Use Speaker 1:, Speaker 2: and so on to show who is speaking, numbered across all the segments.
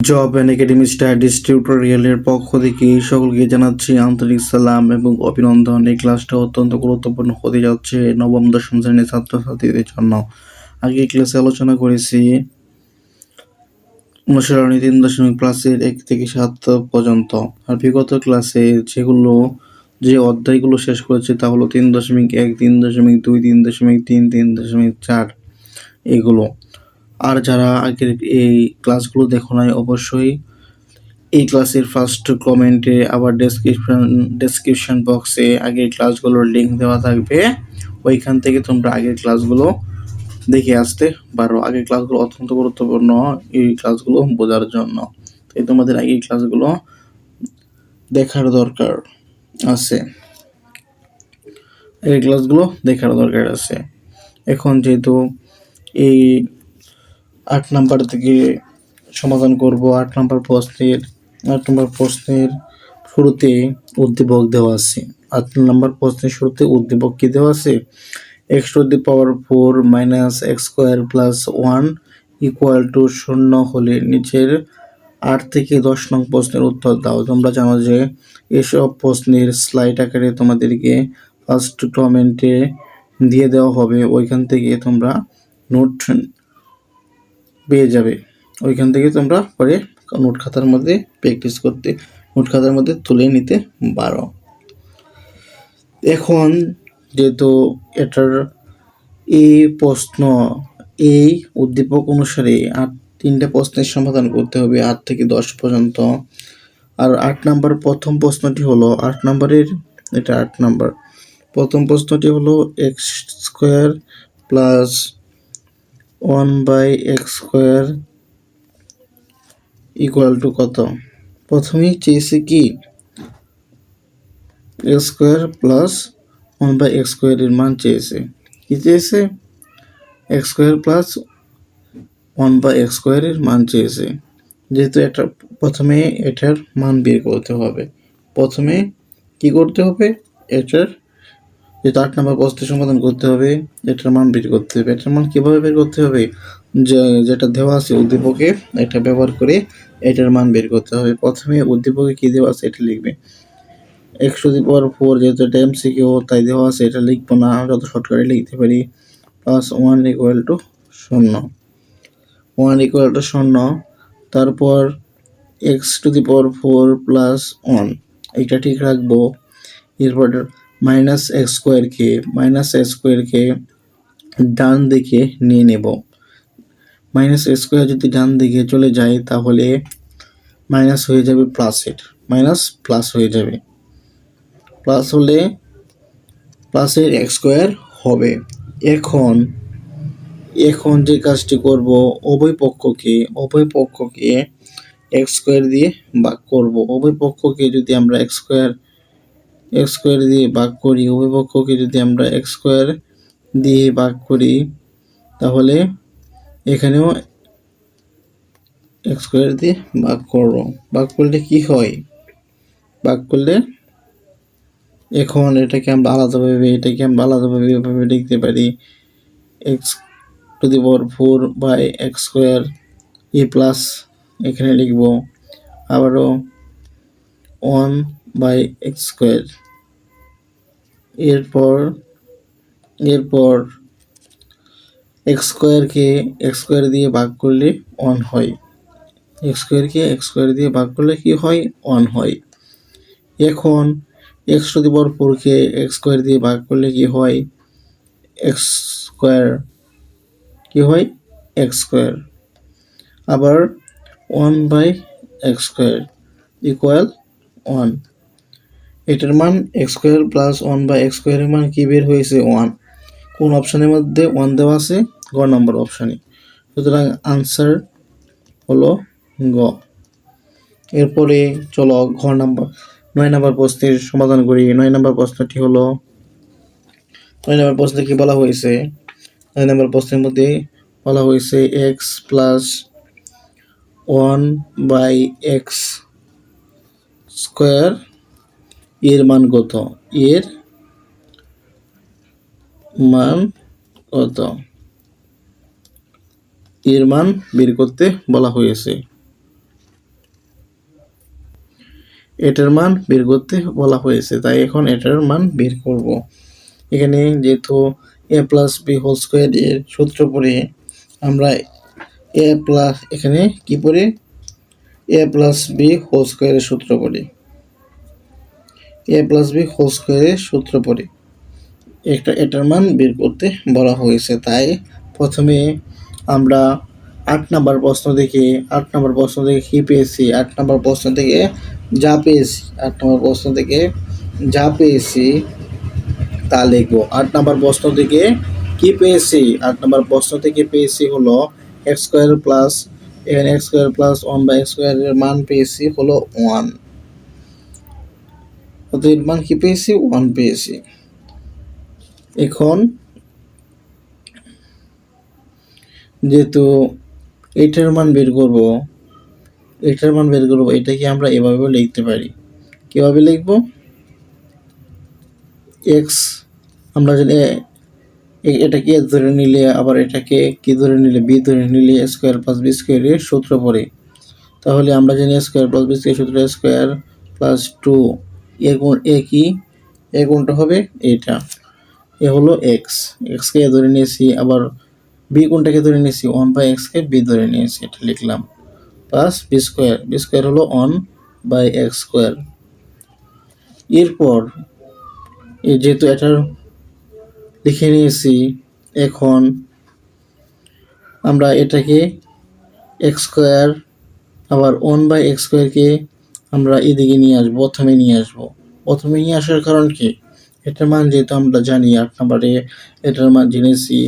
Speaker 1: Job and academy studies টিউটোরিয়ালের পক্ষ থেকে সকলকে জানাচ্ছি আন্তরিক সালাম এবং অভিনন্দন। এই ক্লাসটা অত্যন্ত গুরুত্বপূর্ণ হতে যাচ্ছে নবম দশম শ্রেণির ছাত্রছাত্রীদের জন্য। আগে ক্লাসে আলোচনা করেছি অনুসরণী তিন দশমিক ক্লাসের এক থেকে সাত পর্যন্ত। আর বিগত ক্লাসে যেগুলো, যে অধ্যায়গুলো শেষ করেছে তা হলো তিন দশমিক এক, তিন দশমিক দুই, তিন দশমিক তিন তিন দশমিক চার, এগুলো। আর যারা আগের এই ক্লাসগুলো দেখো নাই, অবশ্যই এই ক্লাসের ফার্স্ট কমেন্টে আবার ডেসক্রিপশন ডেসক্রিপশন বক্সে আগের ক্লাসগুলোর লিঙ্ক দেওয়া থাকবে। ওইখান থেকে তোমরা আগের ক্লাসগুলো দেখে আসতে পারো। আগের ক্লাসগুলো অত্যন্ত গুরুত্বপূর্ণ এই ক্লাসগুলো বোঝার জন্য। তাই তোমাদের আগের ক্লাসগুলো দেখার দরকার আছে। এই ক্লাসগুলো দেখার দরকার আছে। এখন যেহেতু এই আট নাম্বার থেকে সমাধান করব। আট নাম্বার প্রশ্নের, আট নম্বর প্রশ্নের শুরুতে উদ্দীপক দেওয়া আছে। আট নম্বর প্রশ্নের শুরুতে উদ্দীপক কি দেওয়া আছে? X to the power four minus X square plus one equal to শূন্য হলে নিচের আট থেকে দশ নং প্রশ্নের উত্তর দাও। তোমরা জানো যে এসব প্রশ্নের স্লাইড আকারে তোমাদেরকে ফার্স্ট কমেন্টে দিয়ে দেওয়া হবে। ওইখান থেকে তোমরা নোট পেয়ে যাবে। ওইখান থেকে তোমরা পরে নোট খাতার মধ্যে প্র্যাকটিস করতে, নোট খাতার মধ্যে তুলে নিতে পারো। এখন যেহেতু এটার এই প্রশ্ন এই উদ্দীপক অনুসারে আট, তিনটা প্রশ্নের সমাধান করতে হবে আট থেকে দশ পর্যন্ত। আর আট নাম্বার প্রথম প্রশ্নটি হলো, আট নাম্বারের, এটা আট নাম্বার, প্রথম প্রশ্নটি হলো X square plus one by X square equal to কত? প্রথমেই চেয়েছে কি? X square plus one by X স্কোয়ারের মান চেয়েছে। কি চেয়েছে? X square plus one by X স্কোয়ারের মান চেয়েছে। যেহেতু এটা প্রথমে এটার মান বের করতে হবে। প্রথমে কি করতে হবে? এটার যেহেতু আট নম্বর প্রশ্নের সমাধান করতে হবে এটার মান বের করতে হবে। এটার মান কীভাবে বের করতে হবে? যে, যেটা দেওয়া আছে উদ্দীপকে, এটা ব্যবহার করে এটার মান বের করতে হবে। প্রথমে উদ্দীপকে কী দেওয়া আছে এটা লিখবে। X to the power four যেহেতু এটা এমসিকিউ তাই দেওয়া আছে এটা লিখব না যত শর্টকাটে লিখতে পারি। প্লাস ওয়ান ইকুয়াল টু শূন্য। ওয়ান ইকুয়াল টু শূন্য, তারপর X to the power four plus one এটা ঠিক রাখব। এরপর মাইনাস এক্স স্কোয়ারকে মাইনাস এক্স স্কোয়ারকে ডান দিকে নিয়ে নেব। মাইনাস এক্স স্কোয়ার যদি ডান দিকে চলে যায়, তাহলে মাইনাস হয়ে যাবে প্লাসের মাইনাস প্লাস হয়ে যাবে। প্লাস হলে প্লাসের এক্স স্কোয়ার হবে। এখন এখন যে কাজটি করব, উভয় পক্ষকে, উভয় এক্স স্কোয়ার দিয়ে ভাগ করব। উভয় পক্ষকে যদি আমরা এক্স স্কোয়ার এক্স স্কোয়ার দিয়ে ভাগ করি উভয় পক্ষকে যদি আমরা এক্স স্কোয়ার দিয়ে ভাগ করি, তাহলে এখানেও এক্স স্কোয়ার দিয়ে ভাগ করব। ভাগ করলে কি হয়? ভাগ করলে এখন এটাকে আমরা আলাদাভাবে, এটাকে আমরা আলাদাভাবে এভাবে লিখতে পারি X to the power four by X square A plus এখানে লিখব। আবারও ওয়ান বাই এক্স স্কোয়ার এরপর এরপর এক্স স্কোয়ারকে এক্স স্কোয়ার দিয়ে ভাগ করলে ওয়ান হয়। এক্স স্কোয়ারকে এক্স স্কোয়ার দিয়ে ভাগ করলে কি হয়? ওয়ান হয়। এখন এক্স টু দি পাওয়ার ফোরকে এক্স স্কোয়ার দিয়ে ভাগ করলে কি হয়? এক্স স্কোয়ার কি হয়? এক্স স্কোয়ার আবার one by X square equal one এটার মান X square plus one by X স্কোয়ারের মান কী বের হয়েছে? ওয়ান কোন অপশানের মধ্যে ওয়ান দেওয়া আছে? গ নম্বর অপশানে সুতরাং আনসার হলো গ। এরপরে চলো ঘ নাম্বার, নয় নম্বর প্রশ্নের সমাধান করি। নয় নম্বর প্রশ্নটি হলো, নয় নম্বর প্রশ্নে কি বলা হয়েছে? নয় নম্বর প্রশ্নের মধ্যে বলা হয়েছে X plus one by X square এর মান কত? এর মান কত? এর মান বের করতে বলা হয়েছে। এটার মান বের করতে বলা হয়েছে, তাই এখন এটার মান বের করব। এখানে যেহেতু A plus B whole square এর সূত্র পড়ে, আমরা এ প্লাস এখানে কি পড়ে? এ প্লাস বি হোল স্কোয়ারের সূত্র পড়ি। এ প্লাস বি হোল স্কোয়ারের সূত্র পড়ে। একটা এটার মান বের করতে বলা হয়েছে। তাই প্রথমে আমরা আট নাম্বার প্রশ্ন থেকে আট নাম্বার প্রশ্ন থেকে কী পেয়েছি? আট নাম্বার প্রশ্ন থেকে যা পেয়েছি, আট নম্বর প্রশ্ন থেকে যা পেয়েছি তা লিখব। আট নম্বর প্রশ্ন থেকে কি পেয়েছি? আট নম্বর প্রশ্ন থেকে পেয়েছি হলো এক্স স্কোয়ার প্লাস, এখানে X square plus one by X স্কোয়ারের মান পেয়েছি হলো ওয়ান। অতএব মান কি পেয়েছি? ওয়ান পেয়েছি। এখন যেহেতু এইটার মান বের করব এটার মান বের করব, এটাকে আমরা এভাবে লিখতে পারি। কীভাবে লিখব? এক্স আমরা এ- এটাকে এ ধরে নিলে, আবার এটাকে কি ধরে নিলে বি ধরে নিলে স্কোয়ার প্লাস বি স্কোয়ারের সূত্র পড়ে। তাহলে আমরা জানি স্কোয়ার প্লাস বি স্কোয়ার সূত্র স্কোয়ার প্লাস টু এ গুণ এ কি? এ গুণটা হবে এইটা। এ হলো এক্স এক্সকে ধরে নিয়েছি, আবার বি কোনটাকে ধরে নিয়েছি ওয়ান বাই এক্সকে বি ধরে নিয়েছি, এটা লিখলাম। Plus B square B square হলো ওয়ান বাই এক্স স্কোয়ার এরপর যেহেতু এটার লিখে নিয়েছি, এখন আমরা এটাকে এক্স স্কোয়ার আবার ওয়ান বাই এক্স স্কোয়ারকে আমরা এদিকে নিয়ে আসব, প্রথমে নিয়ে আসব। প্রথমে নিয়ে আসার কারণ কি? এটার মান যেহেতু আমরা জানি, আট নাম্বারে এটার মান জেনেছি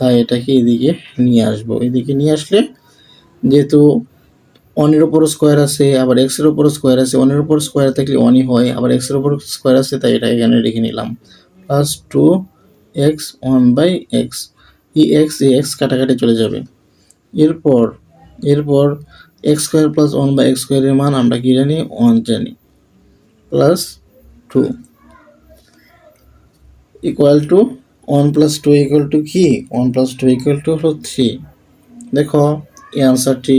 Speaker 1: তাই এটাকে এদিকে নিয়ে আসব। এদিকে নিয়ে আসলে যেহেতু ওয়ানের উপর স্কোয়ার আছে, আবার এক্সের ওপর স্কোয়ার আছে ওয়ানের ওপর স্কোয়ার থাকলে ওয়ানই হয়, আবার এক্সের উপর স্কোয়ার আছে, তাই এটা এখানে রেখে নিলাম। Plus two X one by X E X E x কাটাকাটি চলে যাবে। এরপর এরপর X square plus one by X স্কোয়ারের মান আমরা কি জানি? ওয়ান জানি। Plus two. Equal to one plus two equal to কি? One plus two equal to হলো থ্রি। দেখো, এই আনসারটি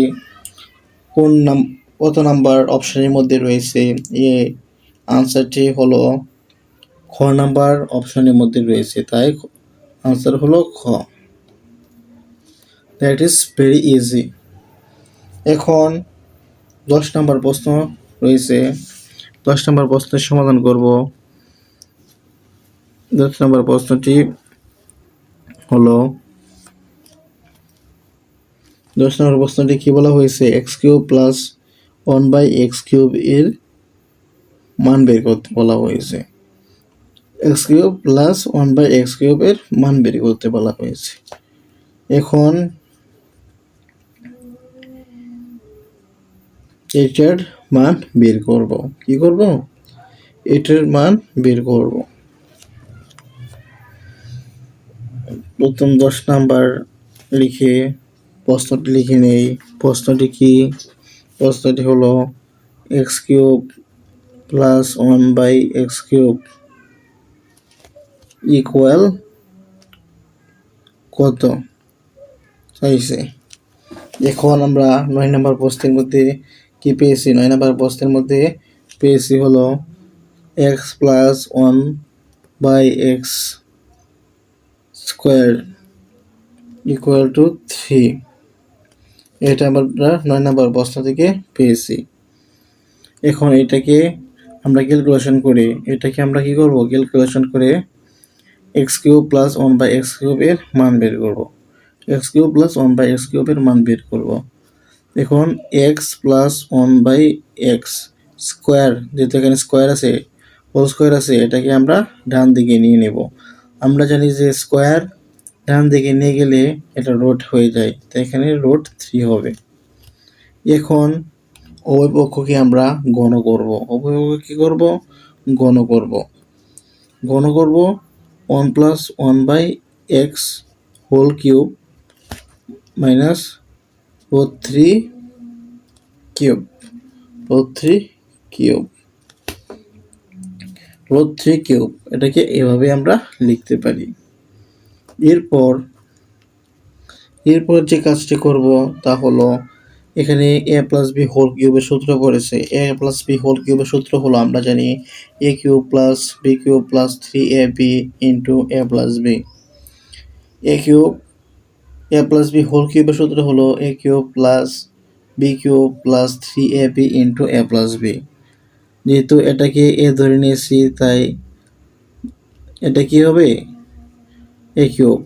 Speaker 1: কোন নাম, কত নাম্বার অপশনের মধ্যে রয়েছে? এই আনসারটি হলো খ নাম্বার অপশনের মধ্যে রয়েছে। তাই আনসার হলো খ। That is very easy. এখন দশ নম্বর প্রশ্ন রয়েছে। দশ নম্বর প্রশ্নের সমাধান করব। দশ নম্বর প্রশ্নটি হলো, দশ নম্বর প্রশ্নটি কি বলা হয়েছে? X cube plus one by X cube এর মান বের করতে বলা হয়েছে। X cube plus one by X কিউবের মান বের করতে বলা হয়েছে। এখন এটার মান বের করব। কি করব? এটার মান বের করব। প্রথম দশ নাম্বার লিখে প্রশ্নটি লিখে নেই। প্রশ্নটি কি? প্রশ্নটি হলো X cube plus one by X cube equal কত? চাইছে। এখন আমরা নয় নম্বর প্রশ্নের মধ্যে কি পেয়েছি নয় নম্বর প্রশ্নের মধ্যে পেয়েছি হলো X plus one by X square equal to three এটা আমরা নয় নাম্বার প্রশ্ন থেকে পেয়েছি এখন এটাকে আমরা ক্যালকুলেশন করে। এটাকে আমরা কি করব? ক্যালকুলেশন করে X cube plus one by X কিউবের মান বের করব। X cube plus one by X কিউবের মান বের করব। এখন X plus one by X square যেহেতু এখানে স্কোয়ার আছে হোল স্কোয়ার আছে, এটাকে আমরা ডান দিকে নিয়ে নেব। আমরা জানি যে স্কোয়ার ডান দিকে নিয়ে গেলে এটা রোড হয়ে যায় তাই এখানে রোড থ্রি হবে। এখন উভয় আমরা গণ করব। উভয় পক্ষ কী করব? গণ করব। গণ করব one plus one by X whole cube minus root three cube root three cube root three cube, এটাকে এভাবে আমরা লিখতে পারি। এরপর এরপর যে কাজটি করব তা হলো, এখানে এ প্লাস বি হোল কিউবের সূত্র পড়েছে। এ প্লাস বি হোল কিউবের সূত্র হলো, আমরা জানি A cube plus B cube plus three A B into A plus B A cube A plus B whole কিউবের সূত্র হলো A cube plus B cube plus three A B into A plus B যেহেতু এটাকে এ ধরে নিয়েছি, তাই এটা কি হবে? A cube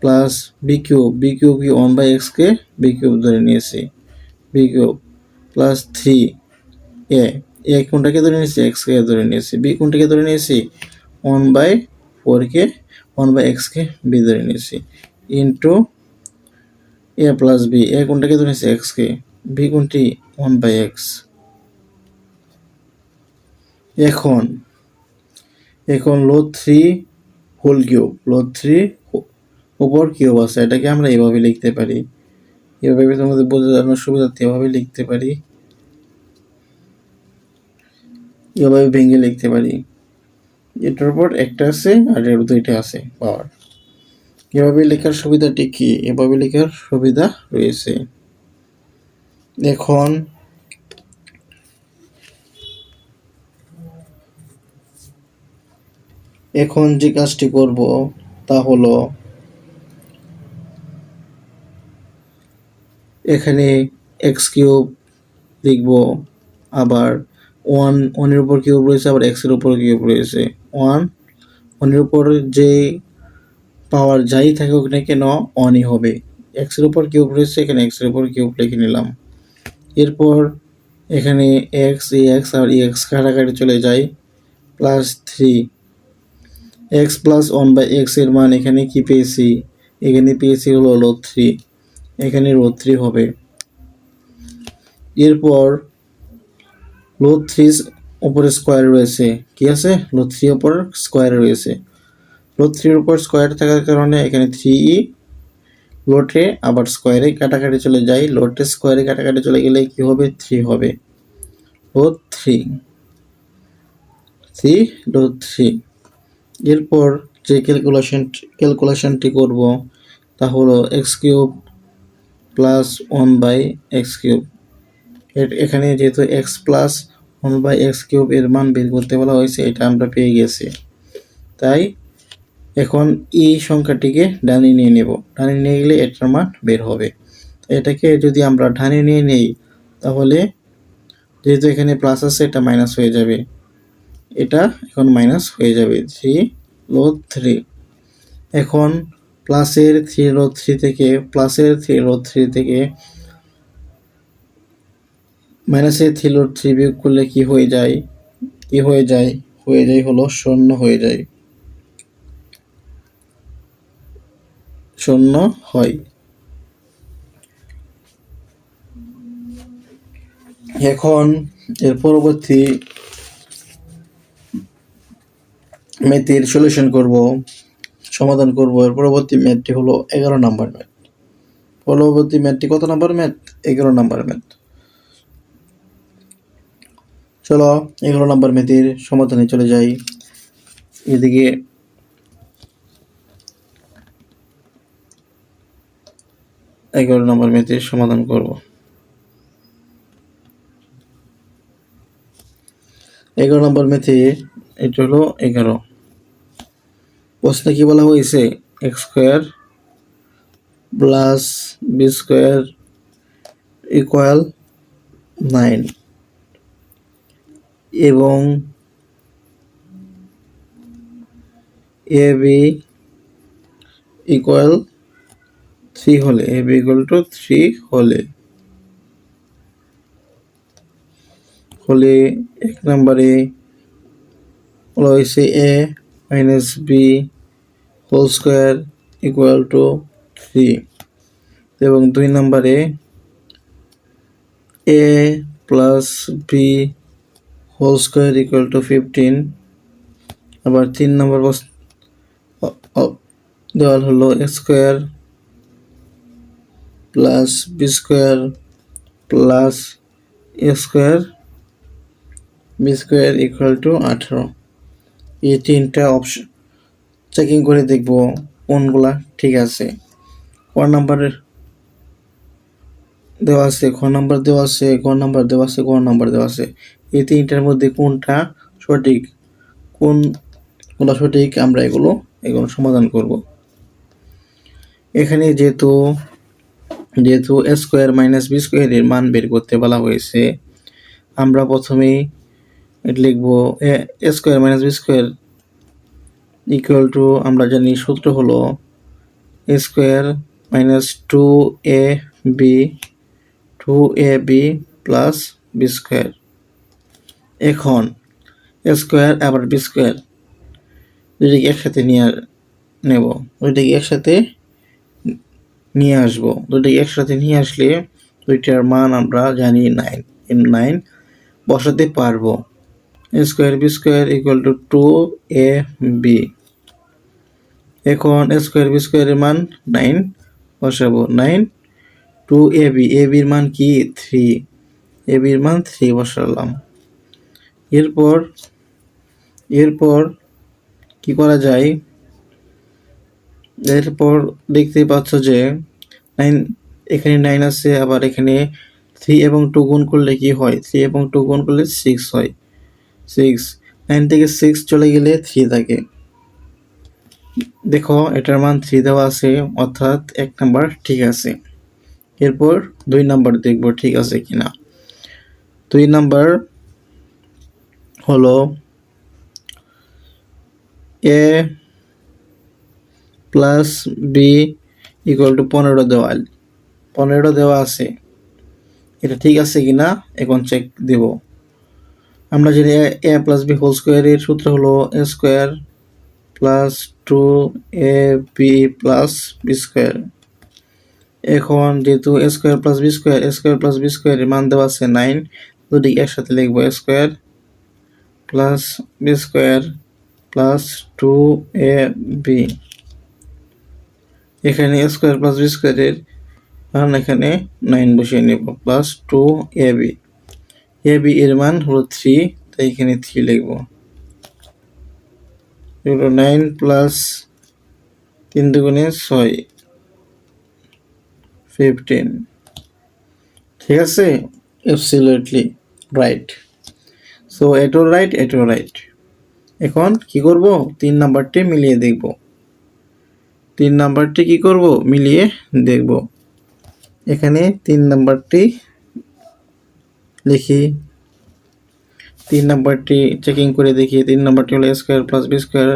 Speaker 1: plus B cube B cube কি ওয়ান বাই এক্সকে বি কিউব ধরে নিয়েছি। B cube plus three A A কোনটাকে ধরে নিয়েছি? এক্সকে ধরে নিয়েছি। বি কোনটাকে ধরে নিয়েছি? ওয়ান বাই ফোরকে ওয়ান বাই এক্সকে বি ধরে নিয়েছি। Into A plus B A কোনটাকে ধরে নিয়েছি এক্সকে বি কোনটি? ওয়ান বাই এক্স এখন এখন লো থ্রি হোল কিউব লো থ্রি উপর কিউব আছে। এটাকে আমরা এভাবে লিখতে পারি। এভাবে তোমাদের বোঝানোর সুবিধার্থে এভাবে লিখতে পারি। এভাবে ভেঙে লিখতে পারি। এটার উপর একটা আছে আর এর দুইটা আছে পাওয়ার এভাবে লেখার সুবিধাটি কি? এভাবে লেখার সুবিধা রয়েছে। এখন এখন যে কাজটি করব তা হলো এখানে এক্স কিউব লিখব, আবার ওয়ান ওয়ানের উপর কিউব রয়েছে, আবার এক্সের উপর কিউব রয়েছে। ওয়ান ওয়ানের উপর যে পাওয়ার যাই থাকুক না কেন অনই হবে। এক্সের উপর কিউব রয়েছে, এখানে এক্সের উপর কিউব লিখে নিলাম। এরপর এখানে এক্স ই এক্স আর ই এক্স কাটাকাটি চলে যায় plus three x plus one by এক্সের মান এখানে কি পেয়েছি? এখানে পেয়েছি হলো রো থ্রি এখানে রো থ্রি হবে। এরপর লো থ্রি উপরে স্কোয়ার রয়েছে। কি আছে? লো থ্রি উপর স্কোয়ার রয়েছে। লো থ্রির উপর স্কোয়ার থাকার কারণে এখানে থ্রি ই লোটে আবার স্কোয়ারে কাটাকাটি চলে যাই লোটে স্কোয়ারে কাটাকাটি চলে গেলে কি হবে? থ্রি হবে। লো থ্রি থ্রি লো থ্রি এরপর যে ক্যালকুলেশন ক্যালকুলেশনটি করব, তা হলো X cube plus one by X cube এখানে যেহেতু X plus one by X cube এর মান বের করতে বলা হয়েছে, এটা আমরা পেয়ে গেছি। তাই এখন এই সংখ্যাটিকে ডানে নিয়ে নেব। ডানে নিয়ে গেলে এটার মান বের হবে। এটাকে যদি আমরা ডানে নিয়ে নেই, তাহলে যেহেতু এখানে প্লাস আছে, এটা মাইনাস হয়ে যাবে। এটা এখন মাইনাস হয়ে যাবে। থ্রি লো থ্রি এখন প্লাসের থ্রি রো থ্রি থেকে প্লাসের থ্রি রো থ্রি থেকে মাইনাসের থ্রি রো থ্রি বিয়োগ করলে কি হয়ে যায়? কি হয়ে যায়? হয়ে যায় হলো শূন্য হয়ে যায়। শূন্য হয়। এখন এর পরবর্তী ম্যাথের সলিউশন করব, সমাধান করব। এর পরবর্তী ম্যাথটি হলো এগারো নাম্বার ম্যাথ। পরবর্তী ম্যাথটি কত নাম্বার ম্যাথ? এগারো নাম্বার ম্যাথ। চলো এগারো নাম্বার ম্যাথের সমাধানে চলে যাই। এদিকে এগারো নম্বর ম্যাথের সমাধান করব। এগারো নম্বর ম্যাথে এটা হলো এগারো। প্রশ্নে কি বলা হয়েছে? X square plus B square equal nine. এবং এ বি ইকুয়াল থ্রি হলে, A B equal to three হলে। হলে এক নম্বরে হয়েছে A minus B whole square equal to three. এবং দুই নম্বরে A plus B whole square equal to fifteen আবার তিন নম্বর দেওয়াল হলো square plus B square plus A square B square equal to আঠেরো। এই তিনটা অপশন চেকিং করে দেখব কোনগুলা ঠিক আছে। কোন নাম্বারের দেওয়া আছে, খ নাম্বার দেওয়া আছে, গ নাম্বার দেওয়া আছে, গ নাম্বার দেওয়া আছে। এই তিনটার মধ্যে কোনটা সঠিক? কোন কোনটা সঠিক? আমরা এগুলো এগুলো সমাধান করব। এখানে যেহেতু যেহেতু স্কোয়ার মাইনাস বি স্কোয়ারের মান বের করতে বলা হয়েছে, আমরা প্রথমেই লিখব A square minus B square equal to আমরা জানি সূত্র হলো A square minus two A B two A B plus B square এখন স্কোয়ার আবার বি স্কোয়ার দুইটাকে একসাথে নিয়ে নেব, দুইটাকে একসাথে নিয়ে আসব। দুইটাকে একসাথে নিয়ে আসলে দুইটার মান আমরা জানি নাইন এম নাইন বসাতে পারব। Square B square equal to two A B এখন স্কোয়ার বি স্কোয়ারের মান নাইন বসাবো। Nine two A B A বির মান কি? থ্রি এ বির মান থ্রি বসালাম। এরপর এরপর কি করা যায়? এরপর দেখতে পাচ্ছ যে নাইন, এখানে নাইন আছে, আবার এখানে থ্রি এবং টু গুণ করলে কি হয়? থ্রি এবং টু গুণ করলে সিক্স হয়। সিক্স নাইন থেকে সিক্স চলে গেলে থ্রি থাকে। দেখো, এটার মান থ্রি দেওয়া আছে, অর্থাৎ এক নাম্বার ঠিক আছে। এরপর দুই নাম্বার দেখব ঠিক আছে কিনা। দুই নাম্বার হলো A plus B equal to পনেরো দেওয়াল। পনেরো দেওয়া আছে। এটা ঠিক আছে কি না এখন চেক দেব। আমরা জানি এ প্লাস বি হোল স্কোয়ারের সূত্র হলো A square plus two A B plus B square এখন যেহেতু A square plus B square A square plus B স্কোয়ারের মান দেওয়া আছে নাইন দুটি একসাথে লিখব A square plus B square plus two A B এখানে স্কোয়ার প্লাস বি স্কোয়ারের মান এখানে নাইন বসিয়ে নেব plus two A B A B এর মান হলো থ্রি তাই এখানে থ্রি লিখব। নাইন প্লাস তিন দুগুণে ছয় ফিফটিন ঠিক আছে? অ্যাবসলিউটলি রাইট সো এটাও রাইট এটাও রাইট এখন কি করব? তিন নাম্বারটি মিলিয়ে দেখব। তিন নাম্বারটি কি করব? মিলিয়ে দেখব। এখানে তিন নাম্বারটি লিখি। তিন নাম্বারটি চেকিং করে দেখি। তিন নাম্বারটি হলো square plus B square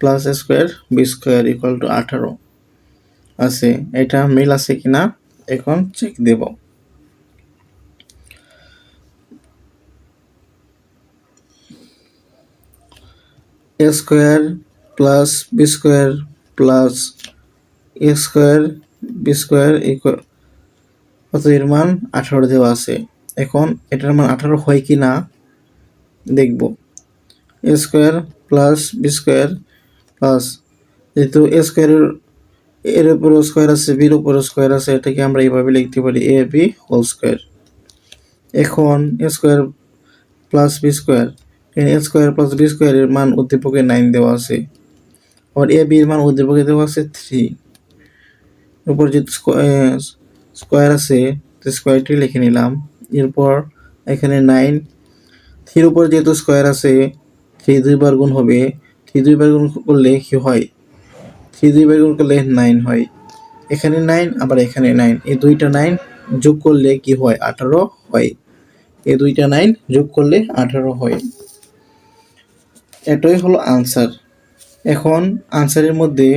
Speaker 1: plus square B square equal to আঠারো। আছে। এটা মিল আছে কিনা? এখন check Dev. Square plus B square plus A square B square কত এর মান আঠারো দেওয়া আছে। এখন এটার মান আঠারো হয় কি না, দেখব। A square plus B square plus যেহেতু এ স্কোয়ারের এর উপর স্কোয়ার আছে বির উপর স্কোয়ার আছে, এটাকে আমরা এইভাবে লিখতে পারি এ বি হোল স্কোয়ার এখন A square plus B square A square plus B স্কোয়ারের মান উদ্দীপকে নাইন দেওয়া আছে। আর এ বির মান উদ্দীপকে দেওয়া আছে থ্রি উপর যে স্কোয়ার আছে স্কোয়ারটি লিখে নিলাম। এরপর এখানে নাইন থ্রির উপর যেহেতু স্কোয়ার আছে, থ্রি দুইবার গুণ হবে। থ্রি দুইবার গুণ করলে কি হয়? থ্রি দুইবার গুণ করলে নাইন হয়। এখানে নাইন আবার এখানে নাইন এই দুইটা নাইন যোগ করলে কি হয়? আঠারো হয়। এই দুইটা নাইন যোগ করলে আঠারো হয়। এটাই হলো আনসার এখন আনসারের মধ্যে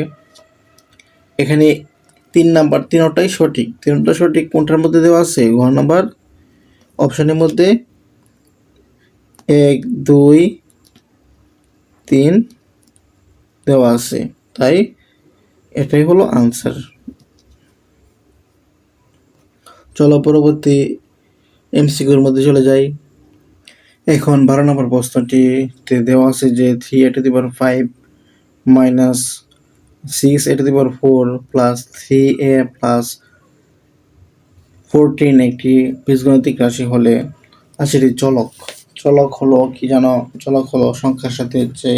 Speaker 1: এখানে তিন নাম্বার, তিনটাই সঠিক। তিনটা সঠিক কোনটার মধ্যে দেওয়া আছে? ঘর নাম্বার, অপশানের মধ্যে এক, দুই, তিন দেওয়া আছে। তাই এটাই হলো আনসার চলো পরবর্তী এমসিকিউর মধ্যে চলে যাই। এখন বারো নম্বর প্রশ্নটিতে দেওয়া আছে যে three A to five minus six A to the power four plus three A plus fourteen একটি বীজগণিতিক রাশি হলে রাশিটি চলক। চলক হলো কি জানো? চলক হলো সংখ্যার সাথে যে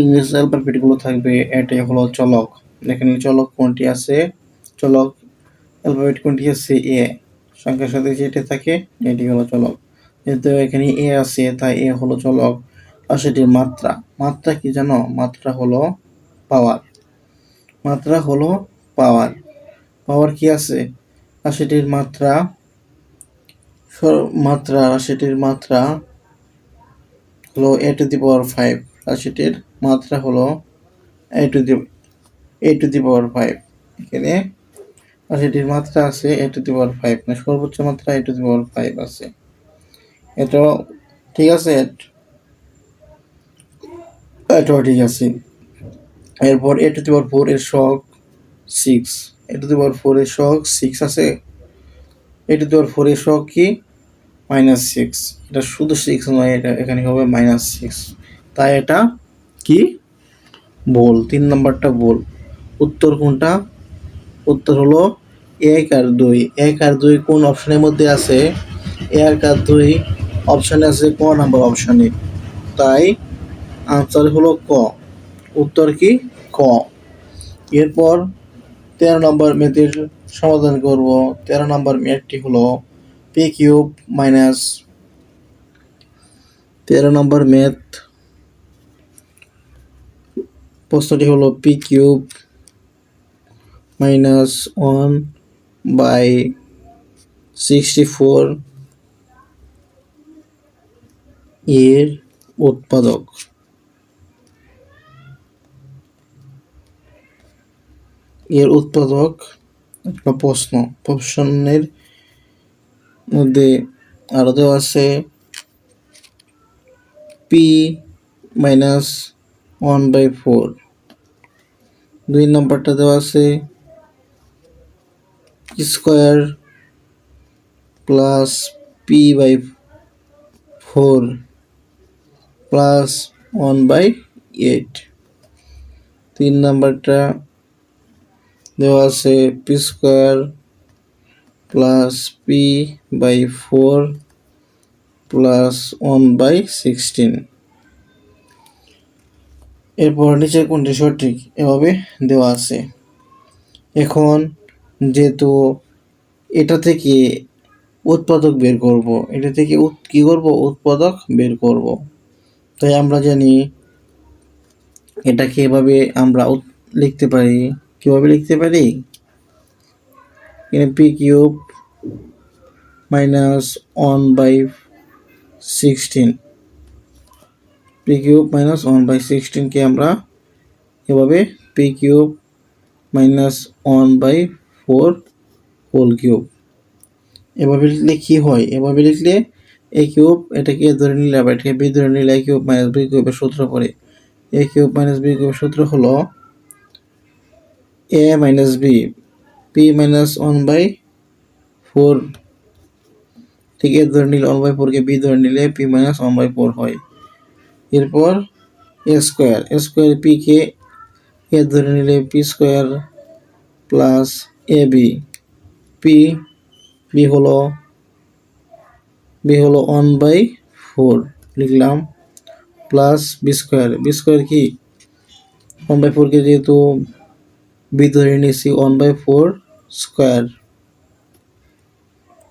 Speaker 1: ইংলিশ অ্যালফাবেটগুলো থাকবে, এটাই হলো চলক। এখানে চলক কোনটি আছে? চলক অ্যালফাবেট কোনটি আছে? এ সংখ্যার সাথে যেটা থাকে, এটি হলো চলক। যেহেতু এখানে এ আছে, তাই এ হলো চলক। আর সেটির মাত্রা। মাত্রা কি জানো? মাত্রা হলো পাওয়ার। মাত্রা হলো পাওয়ার। পাওয়ার কি আছে? আর সেটির মাত্রা মাত্রা, রাশিটির মাত্রা হলো A to the power five রাশিটির মাত্রা হলো A to the A to the power five এখানে রাশিটির মাত্রা আছে A to the power five মানে সর্বোচ্চ মাত্রা এ টু দি পাওয়ার ফাইভ আছে। এটাও ঠিক আছে? এটাও ঠিক আছে। এরপর A to the power four এর শখ six A to the power four এর শখ সিক্স আছে। A to the power four এর শখ কি? মাইনাস সিক্স এটা শুধু সিক্স নয়, এটা এখানে হবে মাইনাস সিক্স তাই এটা কি? বল। তিন নম্বরটা বল। উত্তর কোনটা? উত্তর হলো এক আর দুই। এক আর দুই কোন অপশনের মধ্যে আছে? এক আর দুই অপশানে আছে ক নাম্বার অপশানে তাই আনসার হলো ক। উত্তর কি? ক। এরপর তেরো নম্বর মেথের সমাধান করব। তেরো নম্বর ম্যাথটি হলো পি কিউব মাইনাস তেরো নম্বর ম্যাথ। প্রশ্নটি হলো P cube minus one by sixty four এর উৎপাদক। এর উৎপাদক একটা প্রশ্ন। প্রশ্নের মধ্যে আরও দেওয়া আছে P minus one by four দুই নম্বরটা দেওয়া আছে square plus P by four plus one by eight তিন নাম্বারটা দেওয়া আছে P square plus P by four plus one by sixteen এরপর নিচের কোনটি সঠিক? এভাবে দেওয়া আছে। এখন যেহেতু এটা থেকে উৎপাদক বের করব, এটা থেকে কী করব? উৎপাদক বের করব। তাই আমরা জানি এটাকে এভাবে আমরা লিখতে পারি কীভাবে লিখতে পারি? P cube minus one by sixteen P cube minus one by সিক্সটিনকে আমরা এভাবে P cube minus one by four whole cube এভাবে লিখলে কী হয়? এভাবে লিখলে এ কিউব এটাকে ধরে নিলে আবার এটাকে বি ধরে নিলে এ কিউব মাইনাস বি কিউবের সূত্র পড়ে। এ কিউব মাইনাস বি কিউবের সূত্র হলো A minus B P minus one by four ঠিক এ ধরে নিলে ওয়ান বাই ফোরকে বি ধরে নিলে P minus one by four হয়। এরপর A square A square PK A ধরে নিলে P square plus A B P B হলো বি হলো ওয়ান বাই ফোর লিখলাম plus B square B square কি? ওয়ান বাই ফোরকে যেহেতু বি ধরে নিয়েছি ওয়ান বাই ফোর স্কোয়ার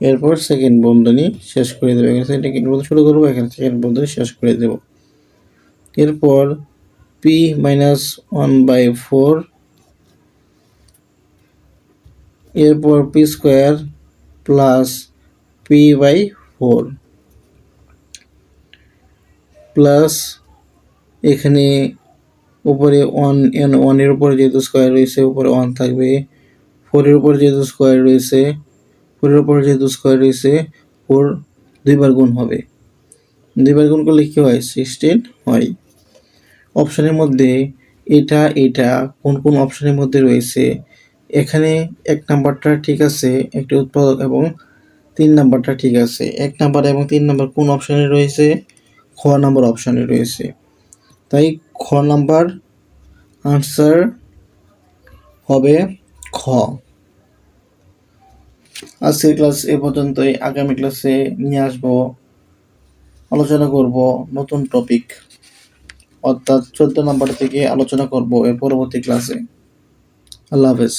Speaker 1: এরপর সেকেন্ড বন্ধনী শেষ করে দেবো। এখানে সেকেন্ড বন্ধনী শুরু করব, এখানে সেকেন্ড বন্ধনী শেষ করে দেব। এরপর P minus one by four এরপর P square plus P by four plus এখানে উপরে ওয়ান এন ওয়ানের উপরে যেহেতু স্কোয়ার রয়েছে, উপরে ওয়ান থাকবে। ফোরের উপরে যেহেতু স্কোয়ার রয়েছে ফোরের উপরে যেহেতু স্কোয়ার রয়েছে ফোর দুইবার গুণ হবে। দুইবার গুণ করলে কী হয়? সিক্সটিন হয়। অপশানের মধ্যে এটা এটা কোন কোন অপশানের মধ্যে রয়েছে? এখানে এক নাম্বারটা ঠিক আছে, একটি উৎপাদক এবং তিন নাম্বারটা ঠিক আছে। এক নাম্বার এবং তিন নাম্বার কোন অপশানে রয়েছে? খ নাম্বার অপশানে রয়েছে। তাই খ নাম্বার আনসার হবে খ। আজকের ক্লাস এ পর্যন্তই। আগামী ক্লাসে নিয়ে আসব, আলোচনা করব নতুন টপিক অর্থাৎ চোদ্দ নাম্বার থেকে আলোচনা করব এর পরবর্তী ক্লাসে। আল্লাহ হাফেজ।